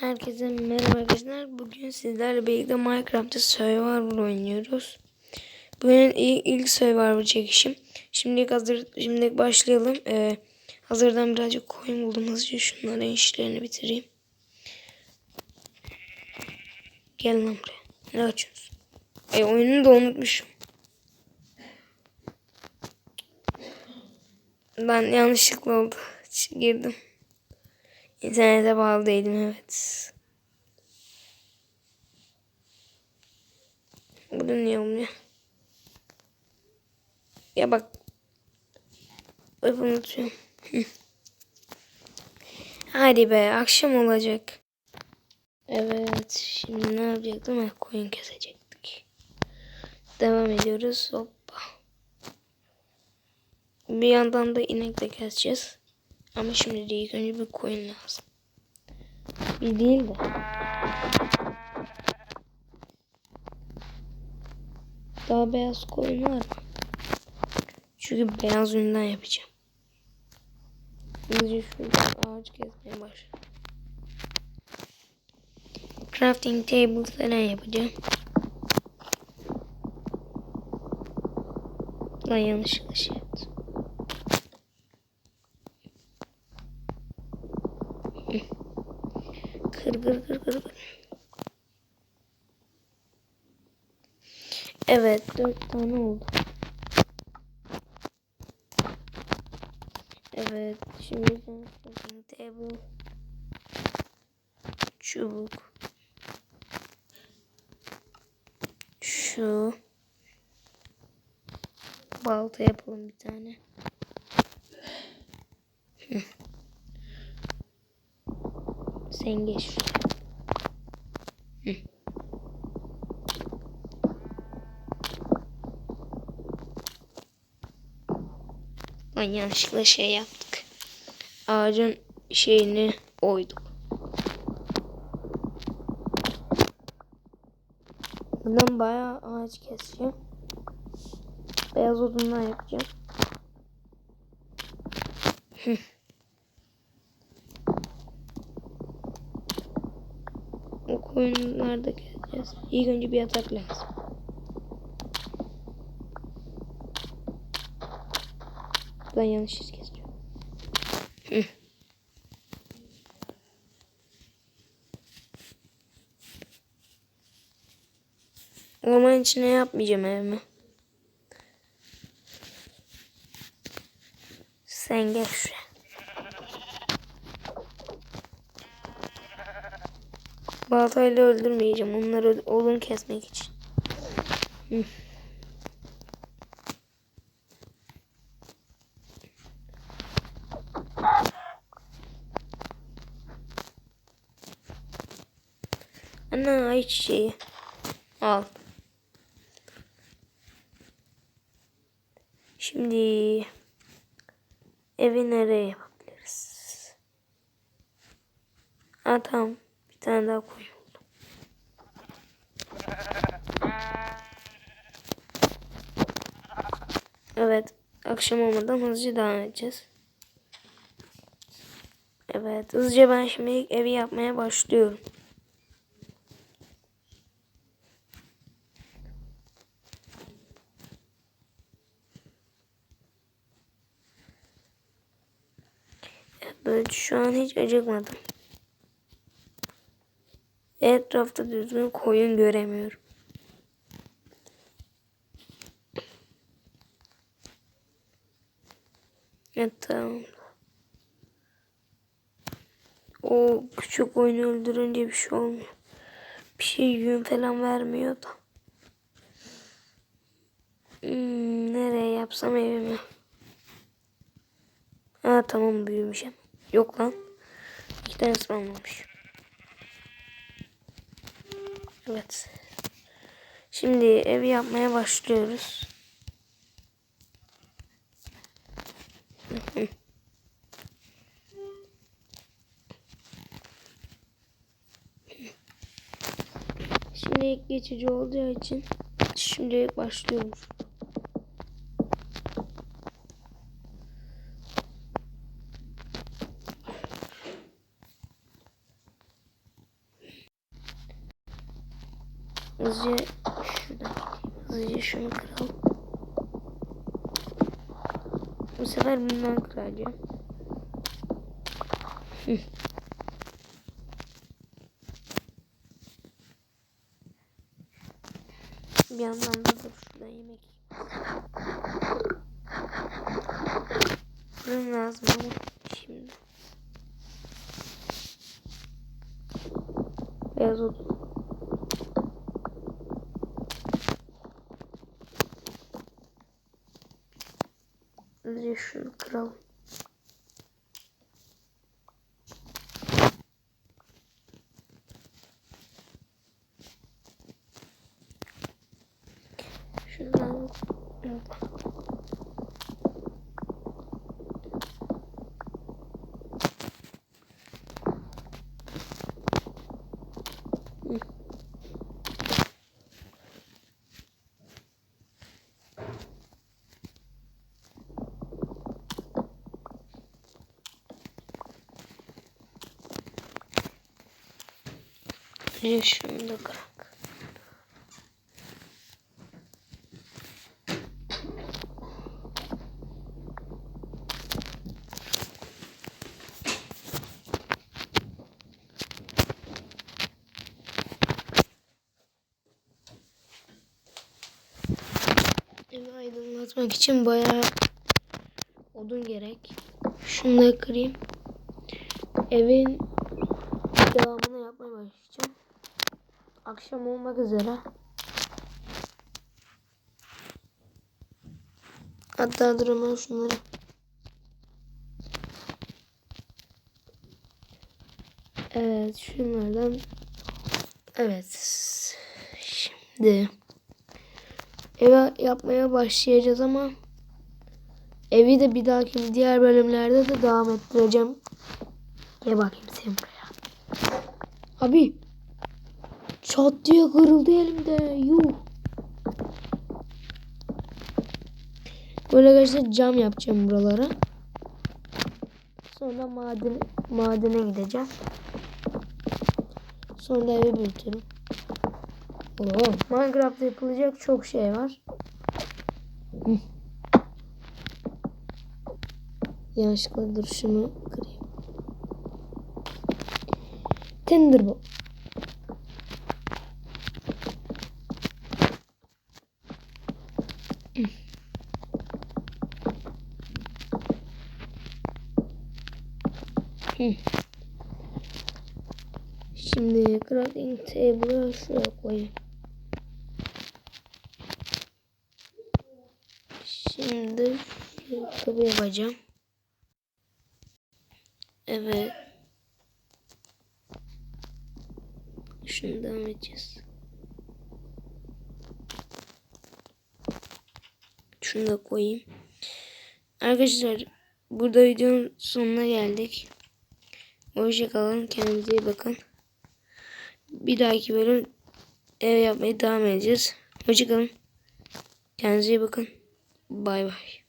Herkese merhaba arkadaşlar. Bugün sizlerle birlikte Minecraft'ta Survivor oynuyoruz. Bugün ilk, ilk Survivor çekişim. Şimdilik hazır, şimdilik başlayalım. Ee, hazırdan birazcık koyun buldum. Hızlıca şunların işlerini bitireyim. Gel lan buraya. Ne açıyorsun? Ay oyunu da unutmuşum. Ben yanlışlıkla oldu. Girdim. İnternete bağlı değilim evet. Burada niye olmuyor? Ya bak. Hep unutuyorum. Hadi be akşam olacak. Evet şimdi ne yapacaktım? Koyun kesecektik. Devam ediyoruz. Hoppa. Bir yandan da inek de keseceğiz. Ama şimdi de ilk önce bir koyun lazım. Bir değil de. Daha beyaz koyun var mı? Çünkü beyaz üründen yapacağım. Hızlıca şurada ağaç kesmeye başlayalım. Crafting table falan yapacağım. Lan yanlışlıkla şey yaptım. Kır kır. Evet dört tane oldu. Evet şimdi table çubuk şu balta yapalım bir tane. Sen geç. Hı. Lan yanlışlıkla şey yaptık. Ağacın şeyini oyduk. Buradan bayağı ağaç keseceğim. Beyaz odundan yapacağım. Hı. O koyunlarda keseceğiz. İlk önce bir yatak lazım. Ben yanlış iz kesiyorum. Orman içine yapmayacağım evimi. Sen gel şuraya. Baltayla öldürmeyeceğim. Onları odun kesmek için. Hı. Ana ayçiçeği. Al. Şimdi evi nereye yapabiliriz? Ha tamam. Tane daha koyayım. Evet. Akşam olmadan hızlıca devam edeceğiz. Evet. Hızlıca ben şimdi evi yapmaya başlıyorum. Böyle şu an hiç acıkmadım. Etrafta düzgün koyun göremiyorum. Evet tamam. O küçük oyunu öldürünce bir şey olmuyor. Bir şey yün falan vermiyor da. Hmm, nereye yapsam evimi? Ha tamam büyümüş hem. Yok lan. İki tane olmamış. Evet. Şimdi evi yapmaya başlıyoruz. Şimdi geçici olacağı için şimdi başlıyoruz. Hızlıca şuradan. Hızlıca şunu kıralım. Bu sefer bundan kıracağım. Bir yandan da dur şuradan yemek. Fırın lazım ama şimdi. Beyaz odun. Hızlıca şunu kıralım. Şundan Bir şunu da kırak. Evi aydınlatmak için bayağı odun gerek. Şunu da kırayım. Evin devamını yapmaya başlayacağım. Akşam olmak üzere. Hatta ben şunları. Evet şunlardan. Evet. Şimdi eve yapmaya başlayacağız ama evi de bir dahaki diğer bölümlerde de devam ettireceğim. Gel bakayım sen buraya. Abi çat diye kırıldı elimde. Yuh. Böyle arkadaşlar cam yapacağım buralara. Sonra maden madene gideceğim. Sonra evi büyütürüm. Oo, Minecraft'ta yapılacak çok şey var. Yanlışlıkla dur şunu kırayım. Thunderbolt. Şimdi crafting table'ı şuraya koyayım. Şimdi şu kapı yapacağım. Evet. Şunu devam edeceğiz. Şunu da koyayım. Arkadaşlar burada videonun sonuna geldik. Hoşçakalın. Kendinize iyi bakın. Bir dahaki bölüm ev yapmaya devam edeceğiz. Hoşçakalın. Kendinize iyi bakın. Bay bay.